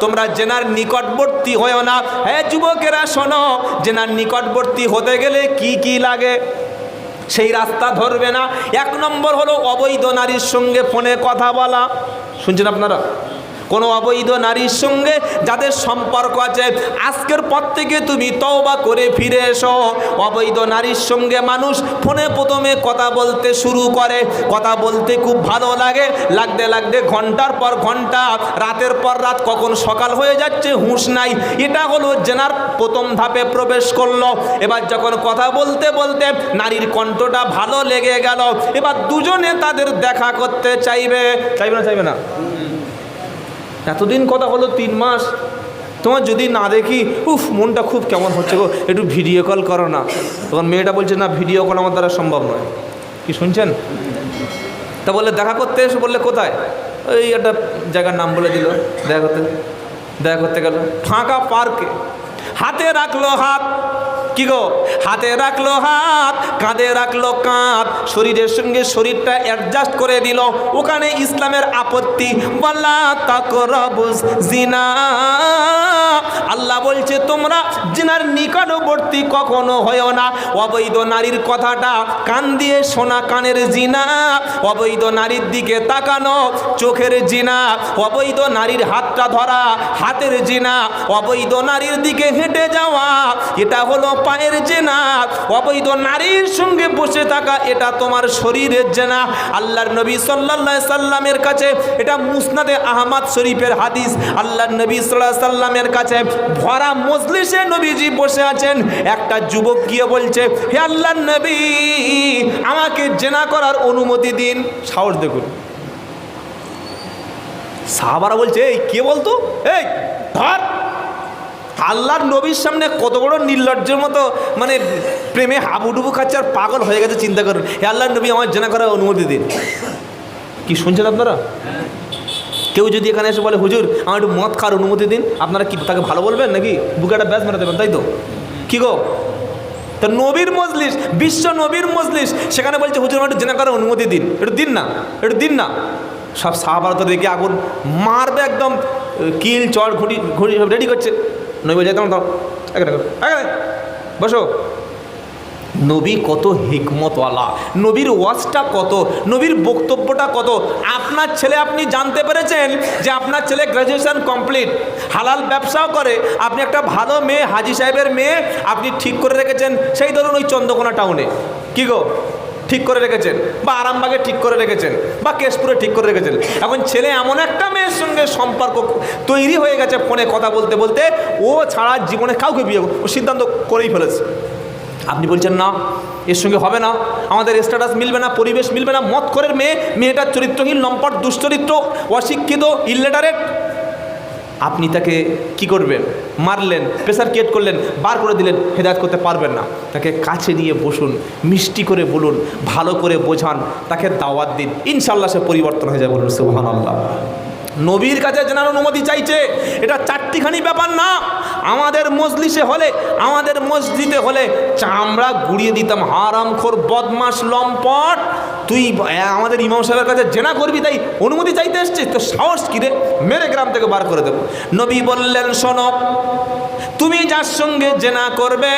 তোমরা জেনার নিকটবর্তী হয়েও না। হ্যাঁ যুবকেরা, শোনো, জেনার নিকটবর্তী হতে গেলে কি কি লাগে? সেই রাস্তা ধরবে না। এক নম্বর হলো অবৈধ নারীর সঙ্গে ফোনে কথা বলা। শুনছেন আপনারা? কোনো অবৈধ নারীর সঙ্গে যাদের সম্পর্ক আছে, আজকের পর থেকে তুমি তওবা করে ফিরে এসো। অবৈধ নারীর সঙ্গে মানুষ ফোনে প্রথমে কথা বলতে শুরু করে। কথা বলতে খুব ভালো লাগে। লাগতে লাগতে ঘণ্টার পর ঘণ্টা, রাতের পর রাত কখন সকাল হয়ে যাচ্ছে হুঁশ নাই। এটা হলো জেনার প্রথম ধাপে প্রবেশ করল। এবার যখন কথা বলতে বলতে নারীর কণ্ঠটা ভালো লেগে গেল। এবার দুজনে তাদের দেখা করতে চাইবে। চাইবে না চাইবে না? এতদিন কথা হলো তিন মাস। তোমার যদি না দেখি, উফ, মনটা খুব কেমন হচ্ছে গো। একটু ভিডিও কল করো না। তখন মেয়েটা বলছে, না ভিডিও কল আমার দ্বারা সম্ভব নয়। কি শুনছেন? তা বললে দেখা করতে এসে। বললে, কোথায়? ওই একটা জায়গার নাম বলে দিল, দেখা করতে দেখা করতে গেল। ফাঁকা পার্কে হাতে রাখল হাত। কি গো? হাতে রাখল হাত, কাঁধে রাখল কাঁধ। শরীরের সঙ্গে শরীরটা অ্যাডজাস্ট করে দিল। ওখানে ইসলামের আপত্তি। বল্লা তাকরাবুজ জিনা। আল্লাহ বলছে, তোমরা জিনার নিকটবর্তী কখনো হয়েও না। অবৈধ নারীর কথাটা কান দিয়ে শোনা, কানের জিনা। অবৈধ নারীর দিকে তাকানো, চোখের জিনা। অবৈধ নারীর হাতটা ধরা, হাতের জিনা। অবৈধ নারীর দিকে হেঁটে যাওয়া, এটা হলো পায়ের জেনা। অবৈধ নারীর সঙ্গে বসে থাকা, এটা তোমার শরীরের জেনা। আল্লাহর নবী সাল্লাল্লাহু সাল্লামের কাছে, এটা মুসনাদে আহমদ শরীফের হাদিস। আল্লাহর নবী সাল্লাল্লাহু সাল্লামের কাছে ভরা মজলিসে নবীজি বসে আছেন। একটা যুবক গিয়ে বলছে, হে আল্লাহর নবী, আমাকে জেনা করার অনুমতি দিন। সাহস দেখুন। সাহাবারা বলছে, এই, কে বলতো? এই, ধর। আল্লাহর নবীর সামনে কত বড় নির্লজ্জের মতো মানে প্রেমে হাবুডুবু খাচ্ছে আর পাগল হয়ে গেছে, চিন্তা করুন। হে আল্লাহর নবী আমার জেনা করার অনুমতি দিন। কি শুনছেন আপনারা? কেউ যদি এখানে এসে বলে হুজুর আমার একটু মদ খাওয়ার অনুমতি দিন। আপনারা কি তাকে ভালো বলবেন নাকি? বুকে একটা ব্যাস মেরে দেবেন তাই তো? কী গো? তা নবীর মজলিস বিশ্ব নবীর মজলিস সেখানে বলছে হুজুর আমার একটু জেনা করার অনুমতি দিন। একটু দিন না একটু দিন না। সব সাহাবার তো দেখে আগুন মারবে একদম কিল চড় ঘুড়ি ঘুড়ি সব রেডি করছে। নবী বলছে তোমার করো, এখানে। বসো। নবী কত হিকমতওয়ালা, নবীর ওয়াজটা কত, নবীর বক্তব্যটা কত। আপনার ছেলে আপনি জানতে পেরেছেন যে আপনার ছেলে গ্র্যাজুয়েশন কমপ্লিট হালাল ব্যবসাও করে, আপনি একটা ভালো মেয়ে, হাজি সাহেবের মেয়ে, আপনি ঠিক করে রেখেছেন সেই ধরুন ওই চন্দ্রকোনা টাউনে কি গো? ঠিক করে রেখেছেন? বা আরামবাগে ঠিক করে রেখেছেন? বা কেশপুরে ঠিক করে রেখেছেন? এখন ছেলে এমন একটা মেয়ের সঙ্গে সম্পর্ক তৈরি হয়ে গেছে ফোনে কথা বলতে বলতে, ও ছাড়া জীবনে কাউকে বিয়ে ও সিদ্ধান্ত করেই ফেলেছে। আপনি বলছেন না, এর সঙ্গে হবে না। আমাদের স্ট্যাটাস মিলবে না, পরিবেশ মিলবে না। মত করের মেয়ে, মেয়েটার চরিত্রহীন, লম্পট, দুশ্চরিত্র, অশিক্ষিত ইললেটারেট আপনি তাকে কি করবেন? মারলেন প্রেসার ক্রিয়েট করলেন, বার করে দিলেন, হেদায়ত করতে পারবেন না। তাকে কাছে নিয়ে বসুন, মিষ্টি করে বলুন, ভালো করে বোঝান, তাকে দাওয়াত দিন। ইনশাল্লাহ সে পরিবর্তন হয়ে যায় বলুন সুবহান আল্লাহ নবীর কাছে জানার অনুমতি চাইছে। এটা চারটিখানি ব্যাপার না। আমাদের মজলিসে হলে, আমাদের মসজিদে হলে চামড়া গুড়িয়ে দিতাম। হারামখোর বদমাস লম্পট। তুই আমাদের ইমাম সাহেবের কাছে জেনা করবি, তাই অনুমতি চাইতে এসছিস? তো সাহস কিরে মেরে গ্রাম থেকে বার করে দেবো। নবী বললেন, শোনো তুমি যার সঙ্গে জেনা করবে,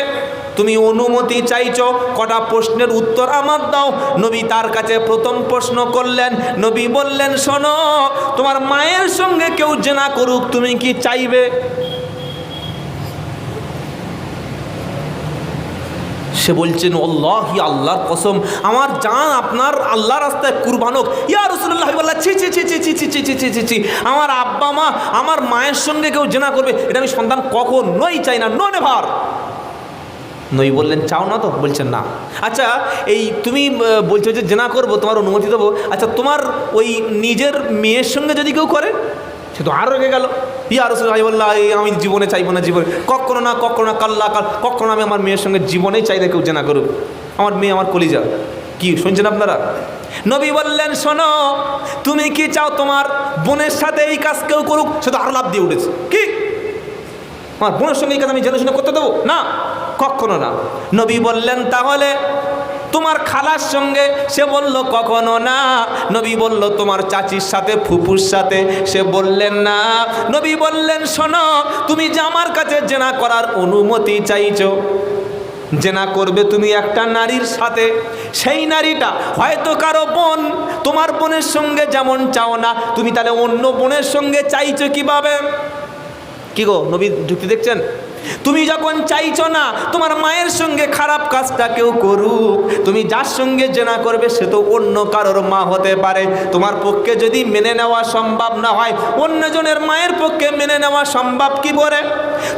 তুমি অনুমতি চাইছ, কটা প্রশ্নের উত্তর আমার দাও। নবী তার কাছে প্রথম প্রশ্ন করলেন, নবী বললেন, শোনো, তোমার মায়ের সঙ্গে কেউ জেনা করুক, তুমি কি চাইবে? সে বলছেন হি আল্লাহর কসম, আমার জান আপনার আল্লাহ রাস্তায় কুরবান হোক। ইয়া রসুল্লাহ বল্লাহ ছি ছি ছি ছি ছি ছি ছি ছি ছি ছি। আমার আব্বা মা, আমার মায়ের সঙ্গে কেউ জেনা করবে, এটা আমি সন্তান কখনোই চাই না নো নেভার। নই বললেন, চাও না তো? বলছেন, না। আচ্ছা এই তুমি বলছো যে জেনা করব, তোমার অনুমতি দেবো। আচ্ছা তোমার ওই নিজের মেয়ের সঙ্গে যদি কেউ করে, সে তো আরও রেগে গেল। ইয়া রসুল বললা এই আমি জীবনে চাইব না জীবনে। কখনো না কখনো না, কাল্লা, কাল, কখনো আমি আমার মেয়ের সঙ্গে জীবনেই চাই না কেউ জেনা করুক। আমার মেয়ে আমার কলিজা। কি, শুনছেন আপনারা? নবী বললেন, শোনো, তুমি কি চাও তোমার বোনের সাথে এই কাজ কেউ করুক? সে তো আরও লাভ দিয়ে উঠেছে। কি? আমার বোনের সঙ্গে এই কাজ আমি জেনে শুনে করতে দেবো? না, কখনো না। নবী বললেন, তাহলে তোমার খালার সঙ্গে? সে বলল, কখনো না। নবী বলল, তোমার চাচির সাথে ফুপুর সাথে? সে বললেন, না। নবী বললেন, শোনো, তুমি যে আমার কাছে জেনা করার অনুমতি চাইছো, জেনা করবে তুমি একটা নারীর সাথে। সেই নারীটা হয়তো কারও বোন, তোমার বোনের সঙ্গে যেমন চাও না, তুমি তাহলে অন্য বোনের সঙ্গে চাইছো কীভাবে? কি গো, নবী যুক্তি দেখছেন? তুমি যখন চাইছো না তোমার মায়ের সঙ্গে খারাপ কাজটা কেউ করুক, তুমি যার সঙ্গে জেনা করবে সে তো অন্য কারোর মা হতে পারে। তোমার পক্ষে যদি মেনে নেওয়া সম্ভব না হয়, অন্যজনের মায়ের পক্ষে মেনে নেওয়া সম্ভব কি করে?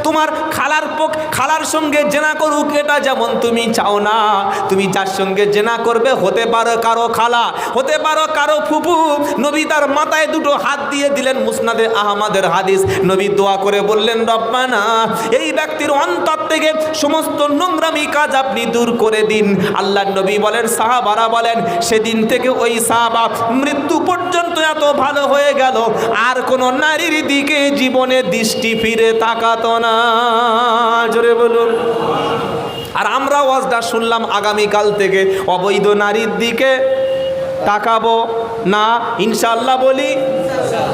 তোমার খালার পক্ষ খালার সঙ্গে জেনা করুক, এটা যেমন তুমি চাও না। তুমি যার সঙ্গে জেনা করবে, হতে পারো কারও খালা, হতে পারো কারও ফুপু। নবী তার মাথায় দুটো হাত দিয়ে দিলেন মুসনাদে আহমদের হাদিস। নবী দোয়া করে বললেন, রব্বানা, এই ব্যক্তির অন্তর থেকে সমস্ত নোংরামি কাজ আপনি দূর করে দিন। আল্লাহ নবী বলেন, সাহাবারা বলেন, সেদিন থেকে ওই সাহাবা মৃত্যু পর্যন্ত এত ভালো হয়ে গেল, আর কোনো নারীর দিকে জীবনে দৃষ্টি ফিরে তাকাতো না। জোরে বলুন। আর আমরা ওয়াজটা শুনলাম আগামীকাল থেকে অবৈধ নারীর দিকে। তাকাবো না, ইনশাআল্লাহ বলি।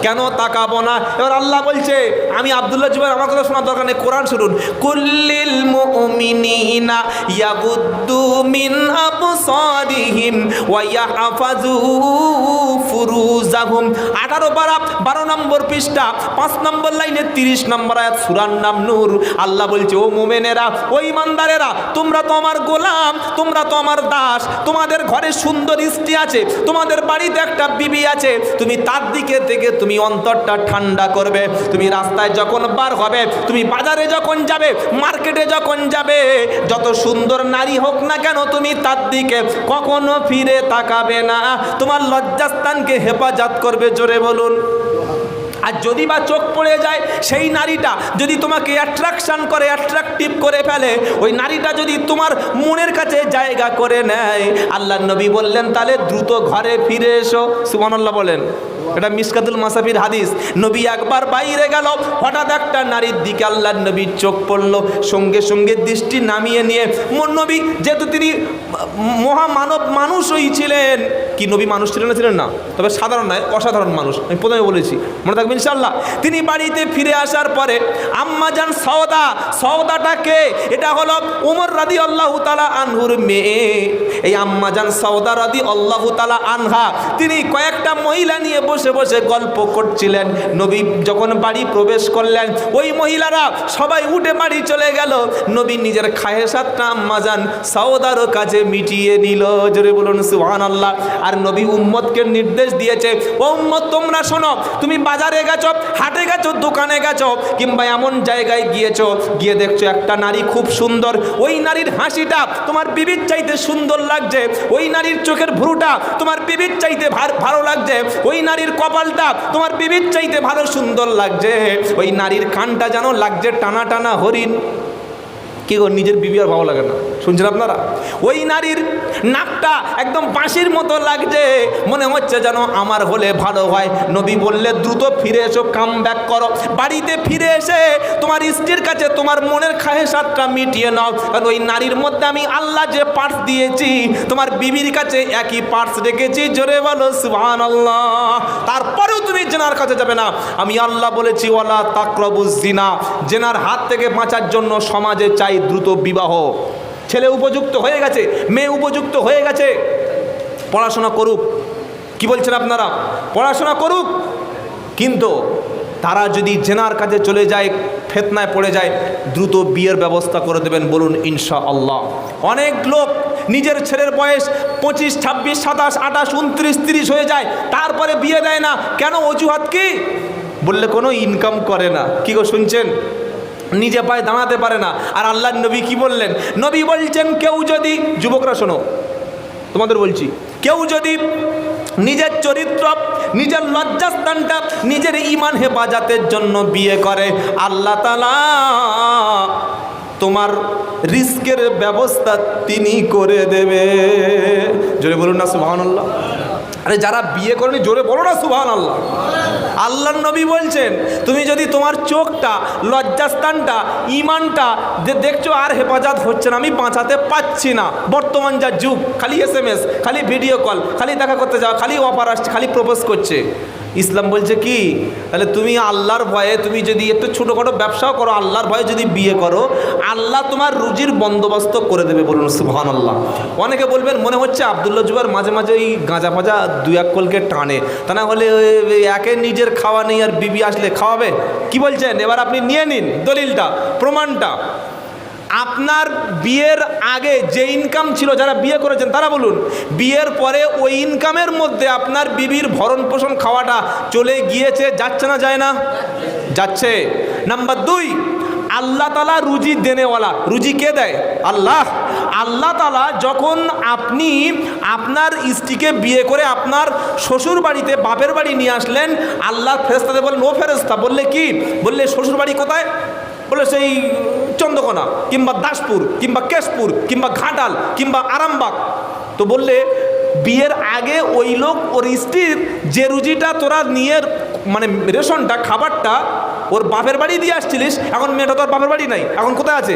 কেন তাকাবো না? এবার আল্লাহ বলছে, আমি আব্দুল্লাহ জুবাইর আমার কথা শোনার দরকার নেই, কোরআন শুনুন। কুল্লিল মুমিনিনা ইয়াগুদ্দু মিন আবসারিহিম ওয়া ইয়াহফাজু ফুরুজাহুম। 18 পারা 12 নম্বর পৃষ্ঠা 5 নম্বর লাইনে 30 নম্বর আয়াত সূরার নাম নূর আল্লাহ বলছে, ও মুমিনেরা, ও ইমানদারেরা তোমরা তো আমার গোলাম, তোমরা তো আমার দাস, তোমাদের ঘরে সুন্দর স্ত্রী আছে তোমাদের বাড়িতে একটা বিবি আছে, তুমি তার দিকে থেকে তুমি অন্তরটা ঠান্ডা করবে। তুমি রাস্তায় যখন বার হবে, তুমি বাজারে যখন যাবে, মার্কেটে যখন যাবে, যত সুন্দর নারী হোক না কেন তুমি তার দিকে কখনো ফিরে তাকাবে না। তোমার লজ্জাস্থানকে হেফাজত করবে, জোরে বলুন। আর যদি বা চোখ পড়ে যায়, সেই নারীটা যদি তোমাকে অ্যাট্রাকশন করে অ্যাট্রাকটিভ করে ফেলে, ওই নারীটা যদি তোমার মনের কাছে জায়গা করে নেয় আল্লাহ নবী বললেন, তাহলে দ্রুত ঘরে ফিরে এসো। সুবহানাল্লাহ বলেন। এটা মিসকাতুল মাসাফির হাদিস। নবী একবার বাইরে গেল, হঠাৎ একটা নারীর দিকে আল্লাহ নবীর চোখ পড়ল, সঙ্গে সঙ্গে দৃষ্টি নামিয়ে নিয়ে মোর নবী, যেহেতু তিনি মহামানব মানুষই ছিলেন কি নবী মানুষ ছিলেন না ছিলেন না। তবে সাধারণ নয়, অসাধারণ মানুষ। আমি প্রথমে বলেছি, মনে থাকবেন ইনশাল্লাহ তিনি বাড়িতে ফিরে আসার পরে আম্মাজান সওদা সওদাটাকে এটা হলো উমর রাদি আল্লাহ তালা আনহুর মেয়ে। এই আম্মাজান সওদা রাদি আল্লাহ তালা আনহা, তিনি কয়েকটা মহিলা নিয়ে বসে বসে গল্প করছিলেন। নবী যখন বাড়ি প্রবেশ করলেন, ওই মহিলারা সবাই উঠে বাড়ি চলে গেল। নবী নিজের খায়েসাতটা আম্মাজান সওদারও কাছে মিটিয়ে নিল। জোরে বলুন সুহান আল্লাহ আর নবী উম্মতকে নির্দেশ দিয়েছে, ও উম্মত, তোমরা শোনো, তুমি বাজারে গেছো, হাটে গেছো, দোকানে গেছো, কিংবা এমন জায়গায় গিয়েছো, গিয়ে দেখছ একটা নারী খুব সুন্দর, ওই নারীর হাসিটা তোমার বিবির চাইতে সুন্দর লাগছে, ওই নারীর চোখের ভ্রুটা তোমার বিবির চাইতে ভালো লাগছে, ওই নারীর কপালটা তোমার বিবির চাইতে ভালো সুন্দর লাগছে, ওই নারীর কানটা যেন লাগছে টানা টানা হরিণ। কি গো নিজের বিবি আর ভালো লাগে না? শুনছেন আপনারা? ওই নারীর নাকটা একদম বাঁশির মতো লাগছে। মনে হচ্ছে যেন আমার হলে ভালো হয়। নবী বললে, দ্রুত ফিরে এসো কাম ব্যাক করো। বাড়িতে ফিরে এসে তোমার স্ত্রীর কাছে তোমার মনের খাহেসাতটা মিটিয়ে নাও। কারণ ওই নারীর মধ্যে আমি আল্লাহ যে পার্টস দিয়েছি, তোমার বিবির কাছে একই পার্টস রেখেছি। জোরে বলো সুবহান আল্লাহ তারপরেও তুমি জেনার কাছে যাবে না। আমি আল্লাহ বলেছি, ওয়ালা তাকরবুজ জিনা। জেনার হাত থেকে বাঁচার জন্য সমাজে চাই দ্রুত বিবাহ। ছেলে উপযুক্ত হয়ে গেছে, মেয়ে উপযুক্ত হয়ে গেছে। পড়াশোনা করুক, কি বলছেন আপনারা? পড়াশোনা করুক, কিন্তু তারা যদি জেনার কাজে চলে যায়, ফেতনায় পড়ে যায়, দ্রুত বিয়ের ব্যবস্থা করে দেবেন বলুন ইনশা আল্লাহ অনেক লোক নিজের ছেলের বয়স পঁচিশ, ছাব্বিশ, সাতাশ, আঠাশ, উনত্রিশ, তিরিশ হয়ে যায়, তারপরে বিয়ে দেয় না। কেন অজুহাত কি? বললে কোনো ইনকাম করে না। কি গো শুনছেন? নিজে পায়ে দাঁড়াতে পারে না। আর আল্লাহ নবী কি বললেন? নবী বলছেন, কেউ যদি যুবকরা শোনো, তোমাদের বলছি, কেউ যদি নিজের চরিত্র, নিজের লজ্জাস্থানটা, নিজের ইমান হেফাজতের জন্য বিয়ে করে, আল্লাহ তালা তোমার রিস্কের ব্যবস্থা তিনি করে দেবে। জোরে বলুন না সুবাহান আল্লাহ আরে যারা বিয়ে করেনি, জোরে বলো না সুবাহান আল্লাহ আল্লাহর নবী বলছেন, তুমি যদি তোমার চোখটা, লজ্জাস্থানটা ইমানটা যে দেখছ আর হেফাজত হচ্ছে না, আমি বাঁচাতে পাচ্ছি না। বর্তমান যা যুগ, খালি এস খালি ভিডিও কল, খালি দেখা করতে যাওয়া খালি অফার আসছে, খালি প্রপোজ করছে। ইসলাম বলছে কি, তাহলে তুমি আল্লাহর ভয়ে তুমি যদি একটু ছোটোখাটো ব্যবসাও করো, আল্লাহর ভয়ে যদি বিয়ে করো, আল্লাহ তোমার রুজির বন্দোবস্ত করে দেবে বলুন সুহান আল্লাহ অনেকে বলবেন, মনে হচ্ছে আবদুল্লা জুবার মাঝে মাঝে ওই গাঁজা ফাজা দু এক কলকে টানে। তা না হলে একে নিজের খাওয়া নেই আর বিবি আসলে খাওয়াবে? কি বলছেন? এবার আপনি নিয়ে নিন দলিলটা, প্রমাণটা। আপনার বিয়ের আগে যে ইনকাম ছিল, যারা বিয়ে করেছেন, তারা বলুন, বিয়ের পরে ওই ইনকামের মধ্যে আপনার বিবির ভরণ পোষণ খাওয়াটা চলে গিয়েছে, যাচ্ছে না যায় না? যাচ্ছে। নাম্বার দুই, আল্লাহ তালা রুজি দেনেওয়ালা। রুজি কে দেয়? আল্লাহ। আল্লাহ তালা যখন আপনি আপনার স্ত্রীকে বিয়ে করে আপনার শ্বশুর বাড়িতে বাপের বাড়ি নিয়ে আসলেন আল্লাহ ফেরেস্তাতে বললেন ও ফেরেস্তা বললে কি? বললে শ্বশুর বাড়ি কোথায়? বলে সেই চন্দ্রকোনা কিংবা দাসপুর কিংবা কেশপুর কিংবা ঘাটাল কিংবা আরামবাগ। তো বললে, বিয়ের আগে ওই লোক, ওর স্ত্রীর যে রুজিটা তোরা নিয়ে মানে রেশনটা, খাবারটা ওর বাপের বাড়ি দিয়ে আসছিলিস, এখন মেয়েটা তোর বাপের বাড়ি নাই, এখন কোথায় আছে?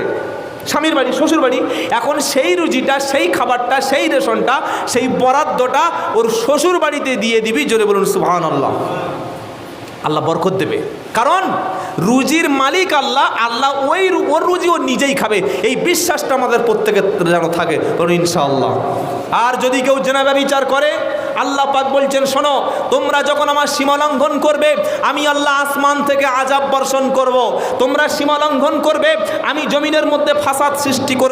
স্বামীর বাড়ি, শ্বশুর বাড়ি। এখন সেই রুজিটা, সেই খাবারটা, সেই রেশনটা, সেই বরাদ্দটা ওর শ্বশুর বাড়িতে দিয়ে দিবি, জোরে বলুন সুহান আল্লাহ আল্লাহ বরকত দেবে। কারণ রুজির মালিক আল্লাহ আল্লাহ ওই ওর রুজি ও নিজেই খাবে। এই বিশ্বাসটা আমাদের প্রত্যেকের যেন থাকে ইনশাআল্লাহ। আর যদি কেউ জেনাবে বিচার করে, আল্লাহ পাক বলছেন, শোনো, তোমরা যখন আমার সীমালঙ্ঘন করবে, আমি আল্লাহ আসমান থেকে আজাব বর্ষণ করব। তোমরা সীমালঙ্ঘন করবে, আমি জমিনের মধ্যে ফাসাদ সৃষ্টি করব